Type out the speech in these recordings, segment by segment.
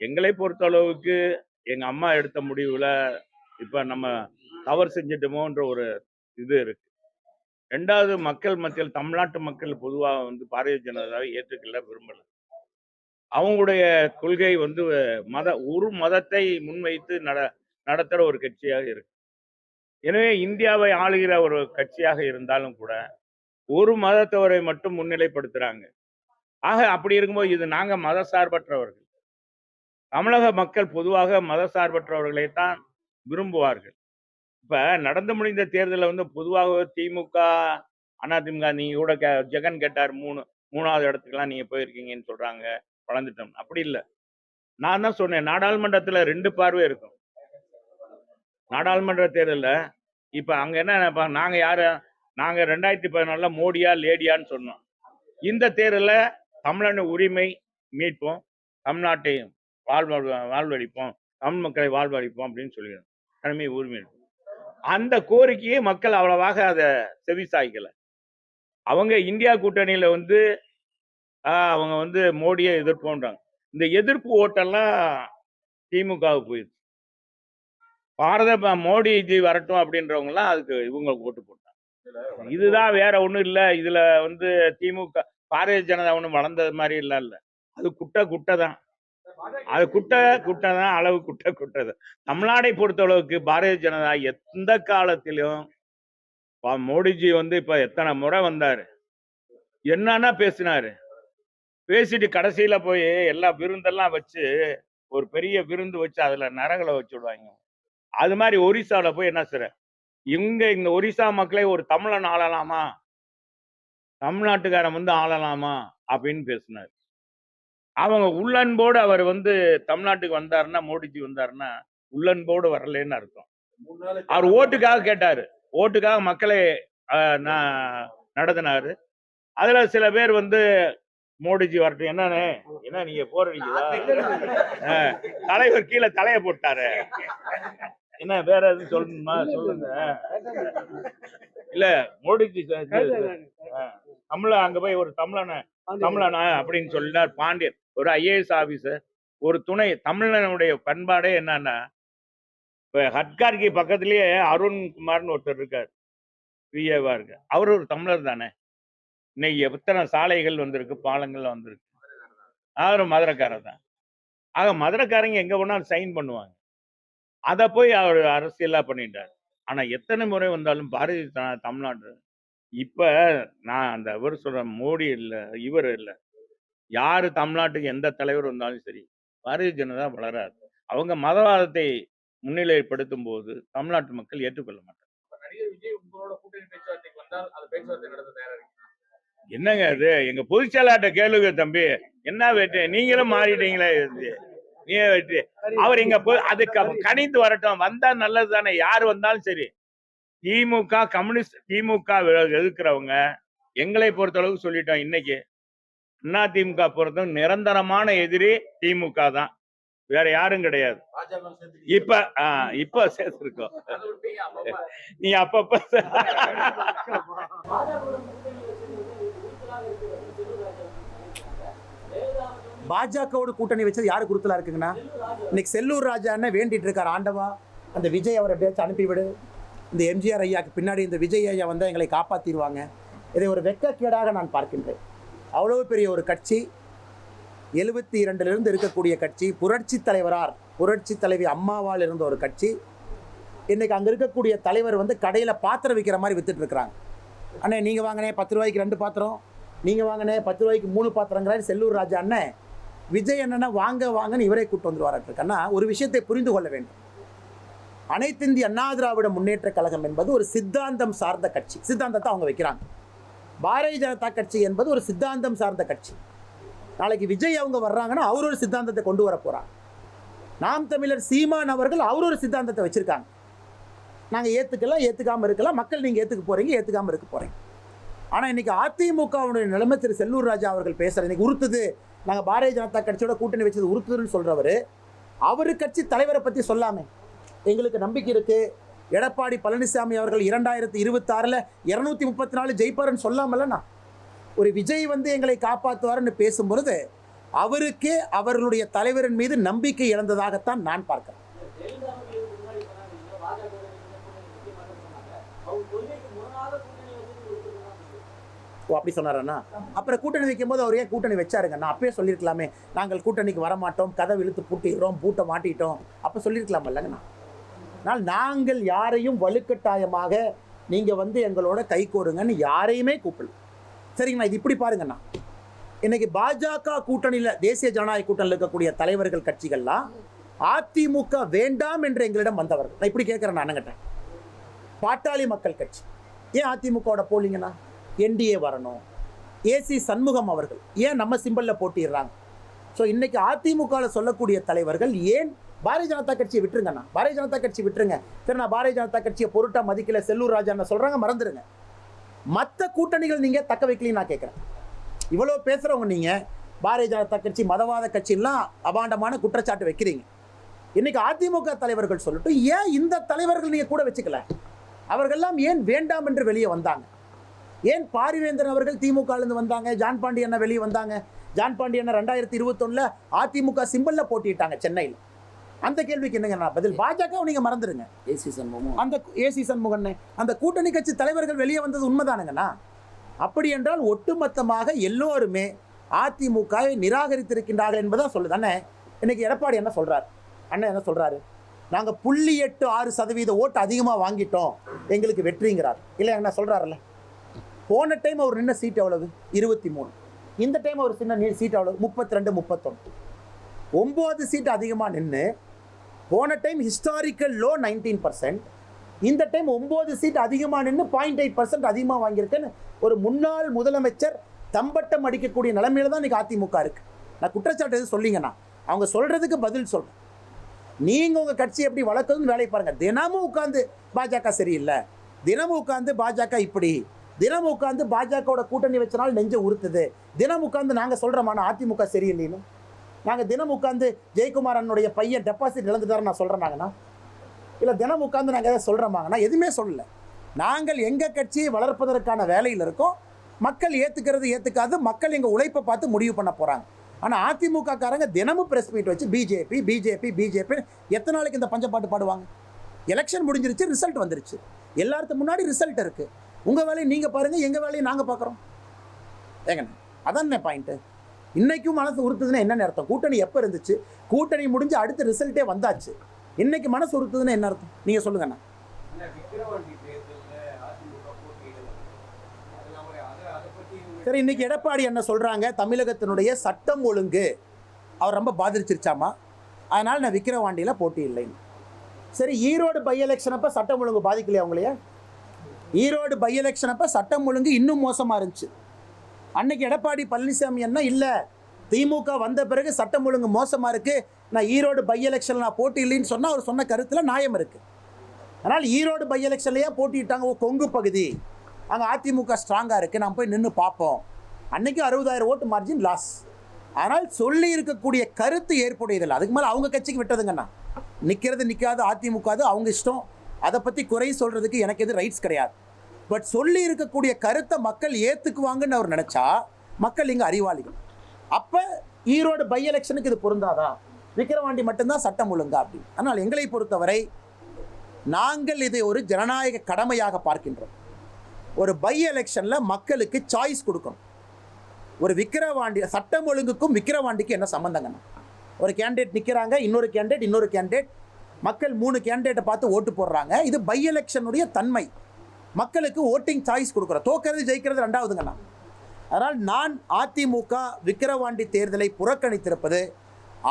எங்களை பொறுத்தளவுக்கு எங்க அம்மா எடுத்த முடிவுல இப்ப நம்ம தவறு செஞ்சிட்டோமோன்ற ஒரு இது இருக்கு. ரெண்டாவது மக்கள் மத்தியில் தமிழ்நாட்டு மக்கள் பொதுவாக வந்து பாரதிய ஜனதாவை ஏற்றுக்கல விரும்பல. அவங்களுடைய கொள்கை வந்து மத ஒரு மதத்தை முன்வைத்து நட நடத்துகிற ஒரு கட்சியாக இருக்கு. எனவே இந்தியாவை ஆளுகிற ஒரு கட்சியாக இருந்தாலும் கூட ஒரு மதத்தவரை மட்டும் முன்னிலைப்படுத்துறாங்க. ஆக அப்படி இருக்கும்போது இது நாங்கள் மத சார்பற்றவர்கள் தமிழக மக்கள் பொதுவாக மத தான் விரும்புவார்கள். இப்போ நடந்து முடிந்த தேர்தலில் வந்து பொதுவாக திமுக அதிமுக நீங்கள் கூட கே- ஜெகன் கேட்டார் மூணு மூணாவது இடத்துக்குலாம் நீங்கள் போயிருக்கீங்கன்னு சொல்கிறாங்க வளர்ந்துட்டோம். அப்படி இல்லை. நான் தான் சொன்னேன் நாடாளுமன்றத்தில் ரெண்டு பார்வை இருக்கும். நாடாளுமன்ற தேர்தலில் இப்போ அங்கே என்ன இப்போ நாங்கள் யார்? நாங்கள் ரெண்டாயிரத்தி பதினாலில் மோடியா லேடியான்னு சொன்னோம். இந்த தேர்தலில் தமிழன் உரிமை மீட்போம் தமிழ்நாட்டையும். வாழ்வ வாழ்வழிப்போம். தமிழ் மக்களை வாழ்வழிப்போம் அப்படின்னு சொல்லிடுறோம் தனிமை உரிமை. அந்த கோரிக்கையை மக்கள் அவ்வளவாக அதை செவிசாய்க்கல. அவங்க இந்தியா கூட்டணியில வந்து அவங்க வந்து மோடியை எதிர்ப்போன்றாங்க. இந்த எதிர்ப்பு ஓட்டெல்லாம் திமுகவுக்கு போயிடுச்சு. பாரத மோடிஜி வரட்டும் அப்படின்றவங்கலாம் அதுக்கு இவங்க ஓட்டு போட்டாங்க. இதுதான் வேற ஒண்ணும் இல்ல. இதுல வந்து திமுக பாரதிய ஜனதா ஒண்ணும் வளர்ந்தது மாதிரி இல்ல இல்ல. அது குட்டை குட்டை தான் அது குட்டை குட்டை தான் அளவு குட்டை குட்டது. தமிழ்நாடை பொறுத்தளவுக்கு பாரதிய ஜனதா எந்த காலத்திலும் மோடிஜி வந்து இப்ப எத்தனை முறை வந்தாரு? என்னன்னா பேசினாரு. பேசிட்டு கடைசியில போய் எல்லா விருந்தெல்லாம் வச்சு ஒரு பெரிய விருந்து வச்சு அதுல நரகளை வச்சு விடுவாங்க. அது மாதிரி ஒரிசால போய் என்ன சார் இங்க இந்த ஒரிசா மக்களை ஒரு தமிழன் ஆளலாமா? தமிழ்நாட்டுக்காரன் வந்து ஆளலாமா? அப்படின்னு பேசினார். அவங்க உள்ளன்போடு அவர் வந்து தமிழ்நாட்டுக்கு வந்தாருன்னா மோடிஜி வந்தாருன்னா உள்ளன்போடு வரலன்னு அர்த்தம். அவர் ஓட்டுக்காக கேட்டாரு. ஓட்டுக்காக மக்களை நடத்தினாரு. அதுல சில பேர் வந்து மோடிஜி வரட்டும் என்னண்ணே என்ன நீங்க போறீங்களா தலைவர் கீழே தலைய போட்டாரு. என்ன வேற எதுவும் சொல்லணுமா? சொல்லுங்க. இல்ல மோடிஜி தமிழ அங்க போய் ஒரு தமிழனை தமிழனா அப்படின்னு சொல்லினார் பாண்டியன். ஒரு ஐஏஎஸ் ஆஃபீஸர் ஒரு துணை தமிழனுடைய பண்பாடே என்னன்னா இப்போ ஹட்கார்கி பக்கத்துலேயே அருண்குமார்னு ஒருத்தர் இருக்கார் பிஏவா இருக்கு. அவர் ஒரு தமிழர் தானே. இன்னைக்கு எத்தனை சாலைகள் வந்திருக்கு பாலங்கள் வந்திருக்கு. அவர் மதுரைக்காரர் தான். ஆக மதுரைக்காரங்க எங்கே போனாலும் சைன் பண்ணுவாங்க. அதை போய் அவர் அரசியலாக பண்ணிட்டார். ஆனால் எத்தனை முறை வந்தாலும் பாரதிய தமிழ்நாடு இப்போ நான் அந்த இவர் சொல்கிற மோடி இல்லை இவர் இல்லை. யாரு தமிழ்நாட்டுக்கு எந்த தலைவர் வந்தாலும் சரி பாரதிய ஜனதா வளராது. அவங்க மதவாதத்தை முன்னிலைப்படுத்தும் போது தமிழ்நாட்டு மக்கள் ஏற்றுக்கொள்ள மாட்டாங்க. அது என்னங்க இது எங்க பொதுச் செயலாட்ட கேளுங்க தம்பி. என்ன வெற்றி? நீங்களும் மாறிட்டீங்களே இது. நீ வெற்றி. அவர் இங்க போய் அதுக்கு கணித்து வரட்டும். வந்தா நல்லது தானே. யார் வந்தாலும் சரி. திமுக கம்யூனிஸ்ட் திமுக எதிர்க்கிறவங்க எங்களை பொறுத்தளவுக்கு சொல்லிட்டோம் இன்னைக்கு. அண்ணா திமுக பொறுத்தவரை நிரந்தரமான எதிரி திமுக தான். வேற யாரும் கிடையாது. இப்ப ஆஹ், இப்ப சேர்த்திருக்கோம். நீ அப்பப்ப பாஜகவோட கூட்டணி வச்சது யாரு குருத்தலா இருக்குங்கண்ணா? இன்னைக்கு செல்லூர் ராஜா அண்ணன் வேண்டிட்டு இருக்கார் ஆண்டவா. அந்த விஜய் அவரை எப்படியாச்சும் அனுப்பிவிடு. இந்த எம்ஜிஆர் ஐயாக்கு பின்னாடி இந்த விஜய் ஐயா வந்தால் எங்களை காப்பாற்றிடுவாங்க இதை ஒரு வெட்கக்கேடாக நான் பார்க்கின்றேன். அவ்வளோ பெரிய ஒரு கட்சி எழுபத்தி இரண்டிலிருந்து இருக்கக்கூடிய கட்சி புரட்சி தலைவரார் புரட்சி தலைவி அம்மாவால் இருந்த ஒரு கட்சி. இன்னைக்கு அங்கே இருக்கக்கூடிய தலைவர் வந்து கடையில் பாத்திரம் விற்கிற மாதிரி விற்றுட்ருக்குறாங்க அண்ணே நீங்கள் வாங்கினே பத்து ரூபாய்க்கு ரெண்டு பாத்திரம். நீங்கள் வாங்கினே பத்து ரூபாய்க்கு மூணு பாத்திரங்கிறாரு செல்லூர் ராஜா. அண்ணன் விஜய் அண்ணனை வாங்க வாங்கன்னு இவரே கூட்டு வந்துருவாராட்டு ஒரு விஷயத்தை புரிந்து கொள்ள வேண்டும். அனைத்திந்திய அண்ணா திராவிட முன்னேற்ற கழகம் என்பது ஒரு சித்தாந்தம் சார்ந்த கட்சி. சித்தாந்தத்தை அவங்க வைக்கிறாங்க. பாரதிய ஜனதா கட்சி என்பது ஒரு சித்தாந்தம் சார்ந்த கட்சி. நாளைக்கு விஜய் அவங்க வர்றாங்கன்னா அவர் ஒரு சித்தாந்தத்தை கொண்டு வர போறாங்க. நாம் தமிழர் சீமான் அவர்கள் அவர் ஒரு சித்தாந்தத்தை வச்சுருக்காங்க. நாங்கள் ஏற்றுக்கலாம் ஏற்றுக்காமல் இருக்கலாம் மக்கள் நீங்கள் ஏற்றுக்க போகிறீங்க ஏற்றுக்காமல் இருக்க போகிறீங்க ஆனால் இன்றைக்கி அதிமுகவுடைய நிலைமை திரு செல்லூர் ராஜா அவர்கள் பேசுகிற இன்றைக்கி உறுத்துது. நாங்கள் பாரதிய ஜனதா கட்சியோட கூட்டணி வச்சது உறுத்துதுன்னு சொல்கிறவர் அவர் கட்சி தலைவரை பற்றி சொல்லாமே. எங்களுக்கு நம்பிக்கை இருக்குது எடப்பாடி பழனிசாமி அவர்கள் இரண்டாயிரத்தி இருபத்தாறில் இரநூத்தி முப்பத்தி நாலு ஜெயிப்பாருன்னு சொல்லாமல்லண்ணா. ஒரு விஜய் வந்து எங்களை காப்பாற்றுவாருன்னு பேசும்பொழுது அவருக்கே அவர்களுடைய தலைவரின் மீது நம்பிக்கை இழந்ததாகத்தான் நான் பார்க்கிறேன். ஓ அப்படி சொன்னாரண்ணா? அப்புறம் கூட்டணி வைக்கும்போது அவர் ஏன் கூட்டணி வச்சாருங்க. நான் அப்பயே சொல்லியிருக்கலாமே. நாங்கள் கூட்டணிக்கு வரமாட்டோம். கதவு இழுத்து பூட்டிடுறோம். பூட்டை மாட்டிட்டோம். அப்போ சொல்லியிருக்கலாமல்லங்கண்ணா. ஆனால் நாங்கள் யாரையும் வலுக்கட்டாயமாக நீங்கள் வந்து எங்களோட கை கோருங்கன்னு யாரையுமே கூப்பிடல. சரிங்கண்ணா இது இப்படி பாருங்கண்ணா. இன்னைக்கு பாஜக கூட்டணியில் தேசிய ஜனநாயக கூட்டணியில் இருக்கக்கூடிய தலைவர்கள் கட்சிகள்லாம் அதிமுக வேண்டாம் என்று எங்களிடம் வந்தவர்கள். நான் இப்படி கேட்குறேன் நான் அண்ணங்கிட்ட. பாட்டாளி மக்கள் கட்சி. ஏன் அதிமுகவோட போலிங்கண்ணா? என்டிஏ வரணும். ஏசி சண்முகம் அவர்கள். ஏன் நம்ம சிம்பிளில் போட்டிடுறாங்க ஸோ இன்னைக்கு அதிமுகவில் சொல்லக்கூடிய தலைவர்கள் ஏன் பாரதிய ஜனதா கட்சியை விட்டுருங்கண்ணா. பாரதிய ஜனதா கட்சி விட்டுருங்க. சரி நான் பாரதிய ஜனதா கட்சியை பொருட்டா மதிக்கல செல்லூர் ராஜான்னு சொல்கிறாங்க மறந்துடுங்க மற்ற கூட்டணிகள் நீங்கள் தக்க வைக்கலைன்னு நான் கேட்குறேன் இவ்வளோ பேசுகிறவங்க நீங்கள் பாரதிய ஜனதா கட்சி மதவாத கட்சியெல்லாம் அபாண்டமான குற்றச்சாட்டு வைக்கிறீங்க. இன்னைக்கு அதிமுக தலைவர்கள் சொல்லட்டும் ஏன் இந்த தலைவர்கள் நீங்கள் கூட வச்சுக்கல? அவர்கள்லாம் ஏன் வேண்டாம் என்று வெளியே வந்தாங்க? ஏன் பாரிவேந்தன் அவர்கள் திமுகலேருந்து வந்தாங்க? ஜான் பாண்டி வெளியே வந்தாங்க? ஜான் பாண்டி ரெண்டாயிரத்தி இருபத்தொன்னில் அதிமுக சிம்பலில் போட்டிட்டாங்க சென்னையில். அந்த கேள்விக்கு என்னங்க நான் பதில்? பாஜக நீங்க மறந்துடுங்க ஏசி சண்முகம். அந்த ஏசி சண்முகன் அந்த கூட்டணி கட்சி தலைவர்கள் வெளியே வந்தது உண்மைதானுங்கண்ணா? அப்படி என்றால் ஒட்டுமொத்தமாக எல்லோருமே அதிமுகவை நிராகரித்திருக்கின்றார்கள் என்பதான் சொல்லுது. அண்ணே இன்னைக்கு எடப்பாடி என்ன சொல்றாரு? அண்ணன் என்ன சொல்றாரு? நாங்க புள்ளி எட்டு ஆறு சதவீத ஓட்டு அதிகமாக வாங்கிட்டோம். எங்களுக்கு வெற்றிங்கிறார். இல்லை என்ன சொல்றாருல்ல? போன டைம் அவர் நின்ன சீட் எவ்வளவு? இருபத்தி மூணு. இந்த டைம் அவர் சின்ன சீட் எவ்வளவு? முப்பத்தி ரெண்டு முப்பத்தொன்று ஒம்பது சீட் அதிகமாக நின்று போன time historical low nineteen percent இந்த டைம் ஒம்பது சீட் அதிகமாக நின்று பாயிண்ட் எயிட் பர்சன்ட் அதிகமாக வாங்கியிருக்கேன்னு ஒரு முன்னாள் முதலமைச்சர் தம்பட்டம் அடிக்கக்கூடிய நிலைமையில தான் இன்னைக்கு அதிமுக இருக்குது நான் குற்றச்சாட்டு எதுவும் சொல்லிங்கண்ணா அவங்க சொல்கிறதுக்கு பதில் சொல்கிறேன் நீங்கள் உங்கள் கட்சி எப்படி வளர்க்குதுன்னு வேலையை பாருங்கள் தினமும் உட்காந்து பாஜக சரியில்லை. தினமும் உட்காந்து பாஜக இப்படி. தினமும் உட்காந்து பாஜகவோட கூட்டணி வச்சனால நெஞ்ச உறுத்துது. தினம் உட்காந்து நாங்கள் சொல்கிறோமான அதிமுக சரியில்லைன்னு? நாங்கள் தினம் உட்காந்து ஜெயக்குமார் பையன் டெபாசிட் இழந்துட்டாருன்னு நான் சொல்கிறேனாங்கண்ணா இல்லை தினம் உட்காந்து நாங்கள் எதாவது சொல்கிறோமாங்கண்ணா எதுவுமே சொல்லலை. நாங்கள் எங்கள் கட்சியை வளர்ப்பதற்கான வேலையில் இருக்கோம். மக்கள் ஏற்றுக்கிறது ஏற்றுக்காது மக்கள் எங்கள் உழைப்பை பார்த்து முடிவு பண்ண போகிறாங்க ஆனால் அதிமுக காரங்க தினமும் ப்ரெஸ் மீட் வச்சு பிஜேபி பிஜேபி பிஜேபி எத்தனை நாளைக்கு இந்த பஞ்சப்பாட்டு பாடுவாங்க? எலெக்ஷன் முடிஞ்சிருச்சு ரிசல்ட் வந்துருச்சு. எல்லாத்துக்கு முன்னாடி ரிசல்ட் இருக்குது உங்கள் வேலையை நீங்கள் பாருங்கள் எங்கள் வேலையை நாங்கள் பார்க்குறோம். ஏங்கண்ணா அதான் பாயிண்ட்டு இன்னைக்கும் மனசு உறுத்துதுன்னா என்ன அர்த்தம்? கூட்டணி எப்போ இருந்துச்சு? கூட்டணி முடிஞ்சு அடுத்த ரிசல்ட்டே வந்தாச்சு. இன்னைக்கு மனசு உறுத்துதுன்னா என்ன அர்த்தம்? நீங்கள் சொல்லுங்கண்ணா சரி இன்னைக்கு எடப்பாடி என்ன சொல்கிறாங்க தமிழகத்தினுடைய சட்டம் ஒழுங்கு. அவர் ரொம்ப பாதிச்சிருச்சாமா? அதனால் நான் விக்கிரவாண்டியில் போட்டி இல்லைன்னு. சரி ஈரோடு பை எலெக்ஷன் அப்போ சட்டம் ஒழுங்கு பாதிக்கலையா அவங்களையா ஈரோடு பை எலெக்ஷன் அப்போ சட்டம் ஒழுங்கு இன்னும் மோசமாக இருந்துச்சு. அன்னைக்கு எடப்பாடி பழனிசாமி என்ன? இல்லை. திமுக வந்த பிறகு சட்டம் ஒழுங்கு மோசமாக இருக்குது நான் ஈரோடு பை எலெக்ஷனில் நான் போட்டி இல்லைன்னு சொன்னால் அவர் சொன்ன கருத்தில் நியாயம் இருக்குது அதனால் ஈரோடு பை எலெக்ஷன்லேயே போட்டிட்டாங்க கொங்கு பகுதி. அங்கே அதிமுக ஸ்ட்ராங்காக இருக்குது நான் போய் நின்று பார்ப்போம். அன்றைக்கும் அறுபதாயிரம் ஓட்டு மார்ஜின் லாஸ் ஆனால் சொல்லி இருக்கக்கூடிய கருத்து ஏற்புடையதில்லை. அதுக்கு மேலே அவங்க கட்சிக்கு விட்டதுங்கண்ணா நிற்கிறது நிற்காது அதிமுக அது அவங்க இஷ்டம். அதை பற்றி குறை சொல்கிறதுக்கு எனக்கு எது ரைட்ஸ் கிடையாது. பட் சொல்லி இருக்கக்கூடிய கருத்தை மக்கள் ஏற்றுக்குவாங்கன்னு அவர் நினச்சா மக்கள் இங்கே அறிவாளிகள். அப்போ ஈரோடு பை எலெக்ஷனுக்கு இது பொருந்தாதா? விக்கிரவாண்டி மட்டும்தான் சட்டம் ஒழுங்கா அப்படின்னு. ஆனால் எங்களை பொறுத்தவரை நாங்கள் இதை ஒரு ஜனநாயக கடமையாக பார்க்கின்றோம். ஒரு பை எலெக்ஷனில் மக்களுக்கு சாய்ஸ் கொடுக்கணும். ஒரு விக்கிரவாண்டி சட்டம் ஒழுங்குக்கும் விக்கிரவாண்டிக்கும் என்ன சம்மந்தங்கண்ணா ஒரு கேண்டிடேட் நிற்கிறாங்க இன்னொரு கேண்டிடேட் இன்னொரு கேண்டிடேட் மக்கள் மூணு கேண்டிடேட்டை பார்த்து ஓட்டு போடுறாங்க. இது பை எலெக்ஷனுடைய தன்மை. மக்களுக்கு ஓட்டிங் சாய்ஸ் கொடுக்குறோம். தோக்கிறது ஜெயிக்கிறது ரெண்டாவதுங்கண்ணா. அதனால் நான் அதிமுக விக்கிரவாண்டி தேர்தலை புறக்கணித்திருப்பது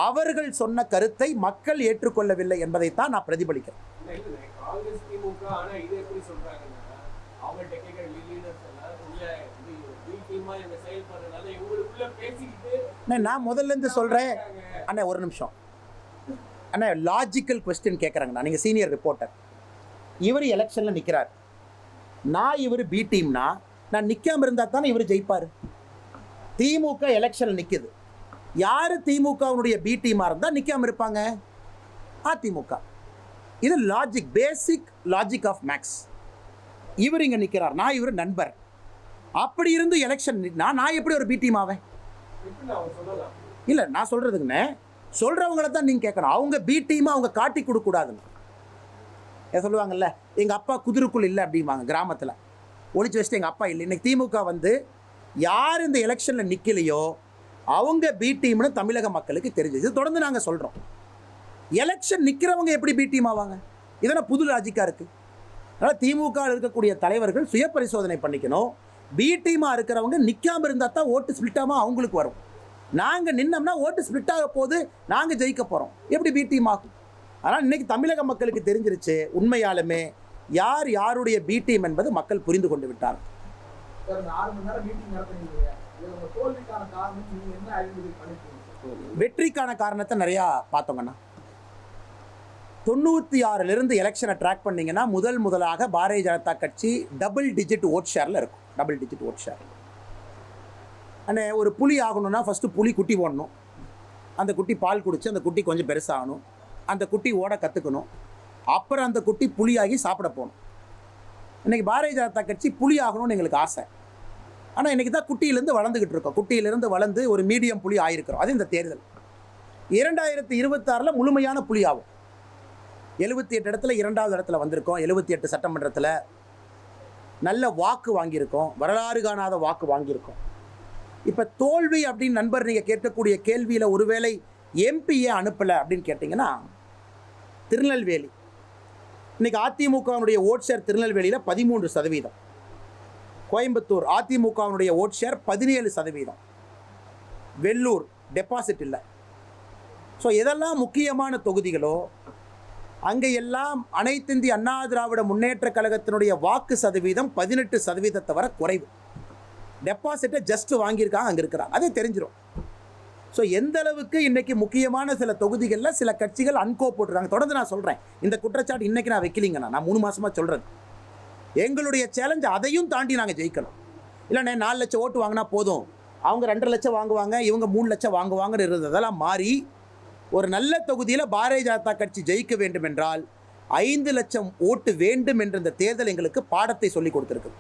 அவர்கள் சொன்ன கருத்தை மக்கள் ஏற்றுக்கொள்ளவில்லை என்பதைத்தான் நான் பிரதிபலிக்கிறேன். அண்ணே, நான் முதல்ல இருந்து சொல்கிறேன் அண்ணே ஒரு நிமிஷம். அண்ணே லாஜிக்கல் கொஸ்டின் கேட்குறாங்கண்ணா நீங்கள் சீனியர் ரிப்போர்ட்டர் இவர் எலெக்ஷனில் நிற்கிறார் நான் இவர் பி டீம்னா நான் நிற்காம இருந்தால் தானே இவர் ஜெயிப்பார்? திமுக எலெக்ஷனில் நிற்குது யார் திமுகவுடைய பி டீமாக இருந்தால் நிற்காம இருப்பாங்க? அதிமுக. இது logic basic logic of maths இவர் இங்கே நிற்கிறார் நான் இவர் நண்பர். அப்படி இருந்து எலெக்ஷன் நான் நான் எப்படி ஒரு பி டீம் ஆவேன்? இல்லை நான் சொல்கிறதுங்கண்ணே சொல்கிறவங்கள தான் நீங்கள் கேட்கணும். அவங்க பி டீமை அவங்க காட்டி கொடுக்கூடாதுன்னு சொல்லுவாங்கல்ல எங்கள் அப்பா குதிருக்குள் இல்லை அப்படிம்பாங்க கிராமத்தில். ஒழிச்சு வச்சுட்டு எங்கள் அப்பா இல்லை. இன்றைக்கி திமுக வந்து யார் இந்த எலெக்ஷனில் நிற்கலையோ அவங்க பி டீம்னு தமிழக மக்களுக்கு தெரிஞ்சது. தொடர்ந்து நாங்கள் சொல்கிறோம் எலெக்ஷன் நிற்கிறவங்க எப்படி பி டீம் ஆவாங்க? இதெல்லாம் புது லாஜிக்காக இருக்குது அதனால் திமுக இருக்கக்கூடிய தலைவர்கள் சுய பரிசோதனை பண்ணிக்கணும் பி டீமாக இருக்கிறவங்க நிற்காமல் இருந்தால் தான் ஓட்டு ஸ்பிளிட்டாமல் அவங்களுக்கு வரும். நாங்கள் நின்னோம்னா ஓட்டு ஸ்பிளிட் ஆக போது நாங்கள் ஜெயிக்க போகிறோம் எப்படி பி டீம் ஆகும்? ஆனால் இன்னைக்கு தமிழக மக்களுக்கு தெரிஞ்சிருச்சு உண்மையாலுமே யார் யாருடைய பி டீம் என்பது மக்கள் புரிந்து கொண்டு விட்டார் வெற்றிக்கான காரணத்தை நிறையா பார்த்தோங்கண்ணா தொண்ணூற்றி ஆறிலிருந்து எலெக்ஷனை ட்ராக் பண்ணீங்கன்னா முதல் முதலாக பாரதிய ஜனதா கட்சி டபுள் டிஜிட் ஓட் ஷேரில் இருக்கும். டபுள் டிஜிட் ஓட் ஷேர் அண்ணே ஒரு புலி ஆகணும்னா ஃபஸ்ட்டு புலி குட்டி போடணும். அந்த குட்டி பால் குடிச்சு அந்த குட்டி கொஞ்சம் பெருசாகணும். அந்த குட்டி ஓட கற்றுக்கணும் அப்புறம் அந்த குட்டி புளியாகி சாப்பிட போகணும். இன்றைக்கி பாரதிய ஜனதா கட்சி புலி ஆகணும்னு எங்களுக்கு ஆசை. ஆனால் இன்றைக்கி தான் குட்டியிலேருந்து வளர்ந்துக்கிட்டு இருக்கோம். குட்டியிலேருந்து வளர்ந்து ஒரு மீடியம் புலி ஆயிருக்கிறோம். அது இந்த தேர்தல். இரண்டாயிரத்தி இருபத்தாறில் முழுமையான புலி ஆகும் எழுபத்தி எட்டு இடத்துல இரண்டாவது இடத்துல வந்திருக்கோம். எழுபத்தி எட்டு சட்டமன்றத்தில் நல்ல வாக்கு வாங்கியிருக்கோம். வரலாறு காணாத வாக்கு வாங்கியிருக்கோம். இப்போ தோல்வி அப்படின்னு நண்பர் நீங்கள் கேட்கக்கூடிய கேள்வியில் ஒருவேளை எம்பிஏ அனுப்பலை அப்படின்னு கேட்டிங்கன்னா திருநெல்வேலி. இன்னைக்கு அதிமுகவினுடைய ஓட் ஷேர் திருநெல்வேலியில் பதிமூன்று சதவீதம். கோயம்புத்தூர் அதிமுகவினுடைய ஓட் ஷேர் பதினேழு சதவீதம். வெள்ளூர் டெபாசிட் இல்லை. ஸோ எதெல்லாம் முக்கியமான தொகுதிகளோ அங்கே எல்லாம் அனைத்திந்திய அண்ணா திராவிட முன்னேற்ற கழகத்தினுடைய வாக்கு சதவீதம் பதினெட்டு சதவீதத்தை வர குறைவு. டெபாசிட்டை ஜஸ்ட் வாங்கியிருக்காங்க அங்கே இருக்கிறாங்க. அதே தெரிஞ்சிடும் ஸோ எந்த அளவுக்கு இன்றைக்கி முக்கியமான சில தொகுதிகளில் சில கட்சிகள் அன்கோ போட்டுருக்காங்க? தொடர்ந்து நான் சொல்கிறேன் இந்த குற்றச்சாட்டு இன்றைக்கி நான் வைக்கலிங்கண்ணா. நான் மூணு மாதமாக சொல்கிறேன் எங்களுடைய சேலஞ்ச் அதையும் தாண்டி நாங்கள் ஜெயிக்கணும். இல்லைண்ணே நாலு லட்சம் ஓட்டு வாங்கினா போதும். அவங்க ரெண்டரை லட்சம் வாங்குவாங்க இவங்க மூணு லட்சம் வாங்குவாங்கன்னு இருந்ததெல்லாம் மாறி ஒரு நல்ல தொகுதியில் பாரதிய ஜனதா கட்சி ஜெயிக்க வேண்டும் என்றால் ஐந்து லட்சம் ஓட்டு வேண்டும் என்ற இந்த தேர்தல் எங்களுக்கு பாடத்தை சொல்லி கொடுத்துருக்கு.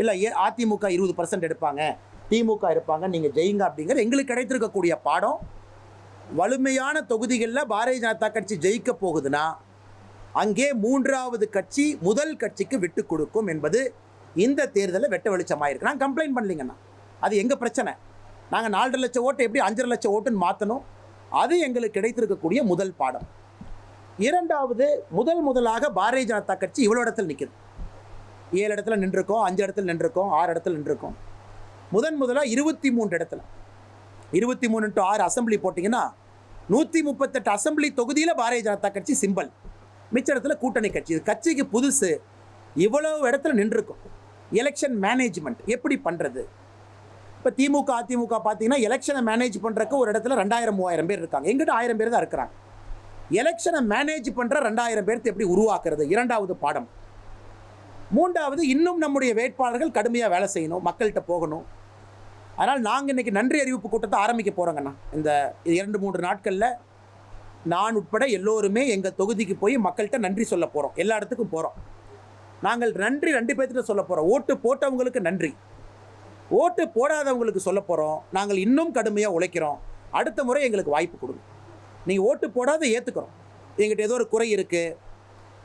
இல்லை ஏ அதிமுக இருபது பர்சன்ட் எடுப்பாங்க. திமுக இருப்பாங்க நீங்கள் ஜெயிங்க அப்படிங்கிற எங்களுக்கு கிடைத்திருக்கக்கூடிய பாடம். வலிமையான தொகுதிகளில் பாரதிய ஜனதா கட்சி ஜெயிக்க போகுதுன்னா அங்கே மூன்றாவது கட்சி முதல் கட்சிக்கு விட்டு கொடுக்கும் என்பது இந்த தேர்தலில் வெட்ட வெளிச்சமாக இருக்கு. நான் கம்ப்ளைண்ட் பண்ணலீங்கண்ணா. அது எங்கள் பிரச்சனை? நாங்கள் நாலரை லட்சம் ஓட்டு எப்படி அஞ்சரை லட்சம் ஓட்டுன்னு மாற்றணும் அது எங்களுக்கு கிடைத்திருக்கக்கூடிய முதல் பாடம். இரண்டாவது முதல் முதலாக பாரதிய ஜனதா கட்சி இவ்வளோ இடத்துல நிற்குது ஏழு இடத்துல நின்றுருக்கோம் அஞ்சு இடத்துல நின்றுருக்கோம் ஆறு இடத்துல நின்றுருக்கோம். முதன் முதலாக இருபத்தி மூன்று இடத்துல. இருபத்தி மூணு டு ஆறு அசெம்பிளி போட்டிங்கன்னா நூற்றி முப்பத்தெட்டு அசெம்பிளி தொகுதியில் பாரதிய ஜனதா கட்சி சிம்பல் மிச்ச இடத்துல கூட்டணி கட்சி. இது கட்சிக்கு புதுசு. இவ்வளவு இடத்துல நின்றுருக்கும். எலெக்ஷன் மேனேஜ்மெண்ட் எப்படி பண்ணுறது இப்போ திமுக அதிமுக பார்த்தீங்கன்னா எலெக்ஷனை மேனேஜ் பண்ணுறக்கு ஒரு இடத்துல ரெண்டாயிரம் மூவாயிரம் பேர் இருக்காங்க. எங்கிட்ட ஆயிரம் பேர் தான் இருக்கிறாங்க. எலெக்ஷனை மேனேஜ் பண்ணுற ரெண்டாயிரம் பேர்த்து எப்படி உருவாக்குறது? இரண்டாவது பாடம். மூன்றாவது இன்னும் நம்முடைய வேட்பாளர்கள் கடுமையாக வேலை செய்யணும். மக்கள்கிட்ட போகணும். அதனால் நாங்கள் இன்றைக்கி நன்றி அறிவிப்பு கூட்டத்தை ஆரம்பிக்க போகிறோங்கண்ணா இந்த இரண்டு மூன்று நாட்களில் நான் உட்பட எல்லோருமே எங்கள் தொகுதிக்கு போய் மக்கள்கிட்ட நன்றி சொல்ல போகிறோம் எல்லா இடத்துக்கும் போகிறோம் நாங்கள் நன்றி ரெண்டு பேர்த்திட்ட சொல்ல போகிறோம் ஓட்டு போட்டவங்களுக்கு நன்றி. ஓட்டு போடாதவங்களுக்கு சொல்ல போகிறோம் நாங்கள் இன்னும் கடுமையாக உழைக்கிறோம். அடுத்த முறை எங்களுக்கு வாய்ப்பு கொடுங்க. நீங்கள் ஓட்டு போடாத ஏற்றுக்கிறோம் எங்கிட்ட ஏதோ ஒரு குறை இருக்குது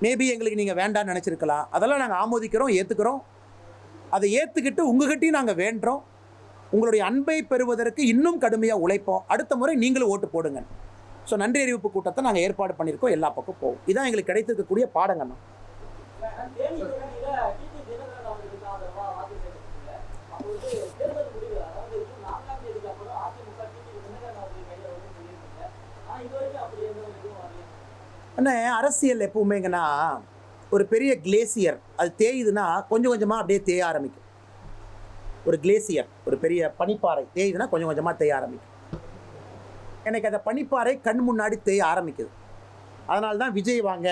மேபி எங்களுக்கு நீங்கள் வேண்டாம்னு நினச்சிருக்கலாம். அதெல்லாம் நாங்கள் ஆமோதிக்கிறோம் ஏற்றுக்கிறோம் அதை ஏற்றுக்கிட்டு உங்ககிட்டயும் நாங்கள் வேண்டுறோம். உங்களுடைய அன்பை பெறுவதற்கு இன்னும் கடுமையாக உழைப்போம். அடுத்த முறை நீங்களும் ஓட்டு போடுங்க. ஸோ நன்றி அறிவிப்பு கூட்டத்தை நாங்கள் ஏற்பாடு பண்ணியிருக்கோம். எல்லா பக்கம் போவோம். இதான் எங்களுக்கு கிடைத்திருக்கக்கூடிய பாடங்கண்ணா அண்ணே. அரசியல் எப்பவுமேங்கன்னா ஒரு பெரிய கிளேசியர். அது தேயுதுன்னா கொஞ்சம் கொஞ்சமாக அப்படியே தேய ஆரம்பிக்கும். ஒரு கிளேசியர் ஒரு பெரிய பனிப்பாறை தேயுதுன்னா கொஞ்சம் கொஞ்சமாக தேய ஆரம்பிக்கும். எனக்கு அந்த பனிப்பாறை கண் முன்னாடி தேய ஆரம்பிக்குது. அதனால தான் விஜய் வாங்க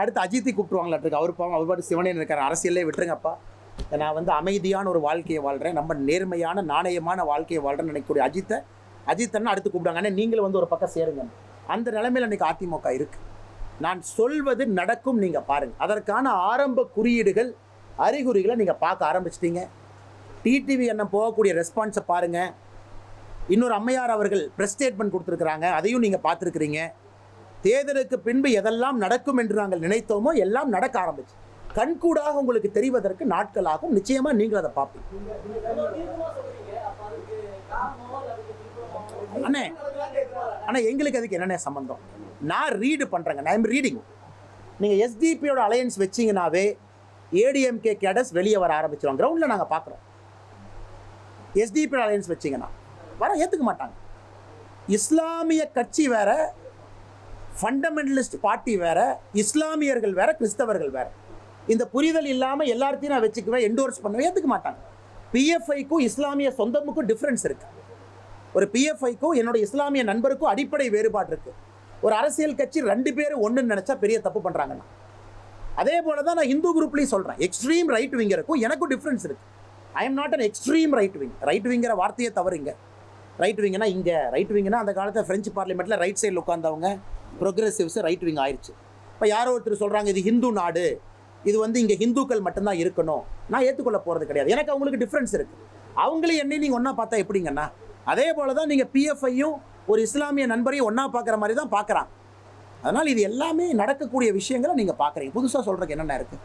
அடுத்து அஜித்தை கூப்பிட்டுருவாங்களாட்டிருக்கு அவர் பாவம் அவர் பாட்டு சிவனேன்னு இருக்கார் அரசியலே விட்டுருங்கப்பா. நான் வந்து அமைதியான ஒரு வாழ்க்கையை வாழ்கிறேன் நம்ம நேர்மையான நாணயமான வாழ்க்கையை வாழ்கிறேன்னு நினைக்கக்கூடிய அஜித்தை அஜித்தன்னு அடுத்து கூப்பிடுவாங்க. ஆனால் நீங்களும் வந்து ஒரு பக்கம் சேருங்க. அந்த நிலைமையில் அன்றைக்கி அதிமுக இருக்குது நான் சொல்வது நடக்கும் நீங்கள் பாருங்கள் அதற்கான ஆரம்ப குறியீடுகள் அறிகுறிகளை நீங்கள் பார்க்க ஆரம்பிச்சிட்டீங்க. டிடிவி எண்ணம் போகக்கூடிய ரெஸ்பான்ஸை பாருங்கள் இன்னொரு அம்மையார் அவர்கள் ப்ரெஸ் ஸ்டேட்மெண்ட் கொடுத்துருக்குறாங்க. அதையும் நீங்கள் பார்த்துருக்குறீங்க. தேர்தலுக்கு பின்பு எதெல்லாம் நடக்கும் என்று நாங்கள் நினைத்தோமோ எல்லாம் நடக்க ஆரம்பிச்சு. கண்கூடாக உங்களுக்கு தெரிவதற்கு நாட்களாகும் நிச்சயமாக நீங்கள் அதை பார்ப்பீங்க. அண்ணே ஆனால் எங்களுக்கு அதுக்கு என்னென்ன சம்மந்தம் நான் ரீடு பண்ணுறேங்க நான் எம் ரீடிங் நீங்கள் எஸ்டிபியோட அலையன்ஸ் வச்சிங்கனாவே ஏடிஎம்கே கேடஸ் வெளியே வர ஆரம்பிச்சிடும் கிரவுண்டில் நாங்கள் பார்க்குறோம். எஸ்டிபி அலையன்ஸ் வச்சிங்கன்னா வர ஏற்றுக்க மாட்டாங்க. இஸ்லாமிய கட்சி வேற ஃபண்டமெண்டலிஸ்ட் பார்ட்டி வேற இஸ்லாமியர்கள் வேற கிறிஸ்தவர்கள் வேற. இந்த புரிதல் இல்லாமல் எல்லாத்தையும் நான் வச்சுக்குவேன் என்டோர்ஸ் பண்ணுவேன் ஏற்றுக்க மாட்டாங்க. பிஎஃப்ஐக்கும் இஸ்லாமிய சொந்தமுக்கும் டிஃப்ரென்ஸ் இருக்குது ஒரு பிஎஃப்ஐக்கும் என்னோட இஸ்லாமிய நண்பருக்கும் அடிப்படை வேறுபாடு இருக்குது ஒரு அரசியல் கட்சி ரெண்டு பேரும் ஒன்றுன்னு நினச்சா பெரிய தப்பு பண்ணுறாங்கண்ணா அதே போல தான் நான் இந்து குரூப்லேயும் சொல்கிறேன் எக்ஸ்ட்ரீம் ரைட் விங்கருக்கும் எனக்கும் டிஃப்ரென்ஸ் இருக்குது I am not an extreme right wing right விங்கிற வார்த்தையே தவறுங்க. ரைட் விங்னா இங்கே ரைட் விங்னா அந்த காலத்தில் ஃப்ரெஞ்சு பார்லிமெண்ட்டில் ரைட் சைடில் உட்காந்தவங்க ப்ரோக்ரெசிவ்ஸ் ரைட் விங் ஆயிடுச்சு இப்போ யாரோ ஒருத்தர் சொல்கிறாங்க இது ஹிந்து நாடு. இது வந்து இங்கே ஹிந்துக்கள் மட்டும்தான் இருக்கணும். நான் ஏற்றுக்கொள்ள போகிறது கிடையாது. எனக்கு அவங்களுக்கு டிஃப்ரென்ஸ் இருக்குது அவங்களையும் என்னையும் நீங்கள் ஒன்றா பார்த்தா எப்படிங்கண்ணா அதே போல தான் நீங்கள் பிஎஃப்ஐயும் ஒரு இஸ்லாமிய நண்பரையும் ஒன்றா பார்க்குற மாதிரி தான் பார்க்குறான் அதனால் இது எல்லாமே நடக்கக்கூடிய விஷயங்களை நீங்கள் பார்க்குறீங்க. புதுசாக சொல்கிறதுக்கு என்னென்ன இருக்குது